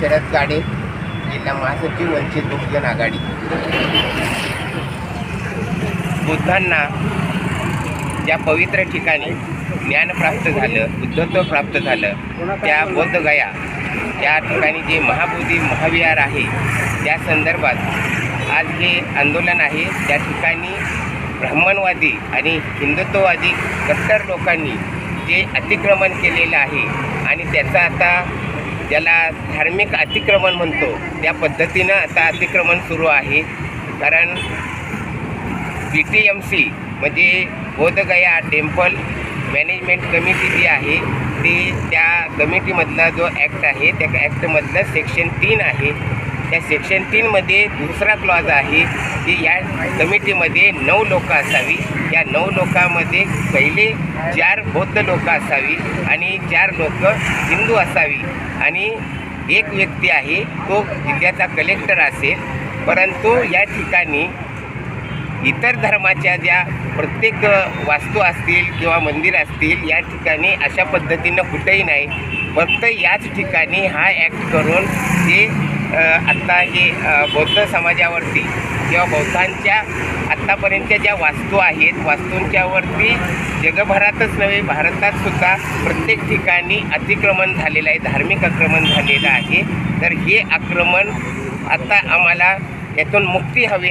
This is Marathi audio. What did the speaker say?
शरद गाडे जिल्हा महासचिव वंचित बहुजन आघाडी. बुद्धांना ज्या पवित्र ठिकाणी ज्ञान प्राप्त झालं बुद्धत्व प्राप्त झालं त्या बोधगया त्या ठिकाणी जे महाबोधी महाविहार आहे त्या संदर्भात आज हे आंदोलन आहे. त्या ठिकाणी ब्राह्मणवादी आणि हिंदुत्ववादी कट्टर लोकांनी जे अतिक्रमण केलेलं आहे आणि त्याचा आता ज्याला धार्मिक अतिक्रमण म्हणतो त्या पद्धतीनं आता अतिक्रमण सुरू आहे. कारण पी टी एम सी म्हणजे बोधगया टेम्पल मॅनेजमेंट कमिटी जी आहे ती त्या कमिटीमधला जो ॲक्ट आहे त्या ॲक्टमधलं सेक्शन तीन आहे. त्या सेक्शन तीनमध्ये दुसरा क्लॉज आहे की या कमिटीमध्ये नऊ लोकं असावी. या नऊ लोकांमध्ये पहिले चार बौद्ध लोकं असावी आणि चार लोक हिंदू असावी. आणि एक व्यक्ती आहे तो जिल्ह्याचा कलेक्टर असेल. परंतु या ठिकाणी इतर धर्माच्या ज्या प्रत्येक वास्तू असतील किंवा मंदिर असतील या ठिकाणी अशा पद्धतीनं कुठेही नाही. फक्त याच ठिकाणी हा ॲक्ट करून ते आत्ता हे बौद्ध समाजावरती किंवा बौद्धांच्या आत्तापर्यंतच्या ज्या वास्तू आहेत वास्तूंच्यावरती जगभरातच नव्हे भारतातसुद्धा प्रत्येक ठिकाणी अतिक्रमण झालेलं आहे धार्मिक आक्रमण झालेलं आहे. तर हे आक्रमण आत्ता आम्हाला यातून मुक्ती हवी